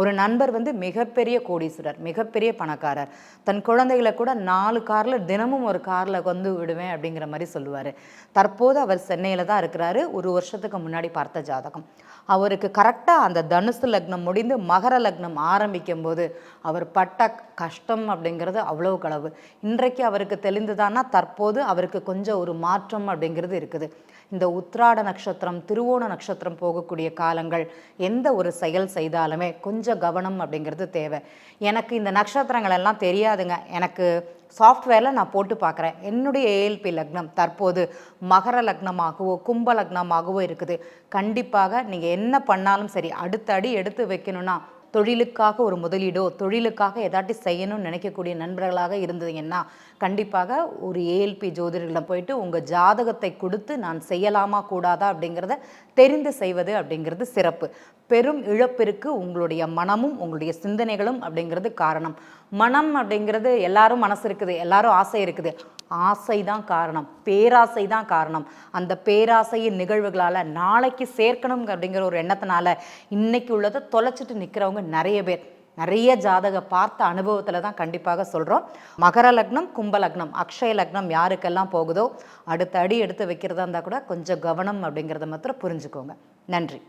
ஒரு நண்பர் வந்து மிகப்பெரிய கோடீஸ்வரர் மிகப்பெரிய பணக்காரர். தன் குழந்தைகளை கூட நாலு காரில் தினமும் ஒரு காரில் வந்து விடுவேன் அப்படிங்கிற மாதிரி சொல்லுவார். தற்போது அவர் சென்னையில் தான் இருக்கிறாரு. ஒரு வருஷத்துக்கு முன்னாடி பார்த்த ஜாதகம். அவருக்கு கரெக்டாக அந்த தனுசு லக்னம் முடிந்து மகர லக்னம் ஆரம்பிக்கும் போது அவர் பட்ட கஷ்டம் அப்படிங்கிறது அவ்வளோ களவு. இன்றைக்கு அவருக்கு தெளிந்துதானா தற்போது அவருக்கு கொஞ்சம் ஒரு மாற்றம் அப்படிங்கிறது இருக்குது. இந்த உத்ராட நட்சத்திரம் திருவோண நட்சத்திரம் போகக்கூடிய காலங்கள் எந்த ஒரு செயல் செய்தாலுமே கொஞ்சம் கவனம் அப்படிங்கிறது தேவை. எனக்கு இந்த நட்சத்திரங்கள் எல்லாம் தெரியாதுங்க. எனக்கு சாஃப்ட்வேரில் நான் போட்டு பார்க்குறேன். என்னுடைய ஏஎல்பி லக்னம் தற்போது மகர லக்னமாகவோ கும்ப லக்னமாகவோ இருக்குது. கண்டிப்பாக நீங்கள் என்ன பண்ணாலும் சரி அடுத்த அடி எடுத்து வைக்கணும்னா தொழிலுக்காக ஒரு முதலீடோ தொழிலுக்காக ஏதாட்டி செய்யணும்னு நினைக்கக்கூடிய நண்பர்களாக இருந்ததுங்கன்னா கண்டிப்பாக ஒரு ஏஎல்பி ஜோதிடர்களிடம் போயிட்டு உங்கள் ஜாதகத்தை கொடுத்து நான் செய்யலாமா கூடாதா அப்படிங்கிறத தெரிந்து செய்வது அப்படிங்கிறது சிறப்பு. பெரும் இழப்பிற்கு உங்களுடைய மனமும் உங்களுடைய சிந்தனைகளும் அப்படிங்கிறது காரணம். மனம் அப்படிங்கிறது எல்லாரும் மனசு இருக்குது எல்லாரும் ஆசை இருக்குது. ஆசை தான் காரணம் பேராசை தான் காரணம். அந்த பேராசையின் நிகழ்வுகளால் நாளைக்கு சேர்க்கணும் அப்படிங்கிற ஒரு எண்ணத்தினால இன்னைக்கு உள்ளதை தொலைச்சிட்டு நிற்கிறவங்க நிறைய பேர். நிறைய ஜாதக பார்த்த அனுபவத்தில் தான் கண்டிப்பாக சொல்கிறோம் மகர லக்னம் கும்ப லக்னம் அக்ஷய லக்னம் யாருக்கெல்லாம் போகுதோ அடுத்த அடி எடுத்து வைக்கிறதா இருந்தால் கூட கொஞ்சம் கவனம் அப்படிங்கிறத மாத்திரம் புரிஞ்சுக்கோங்க. நன்றி.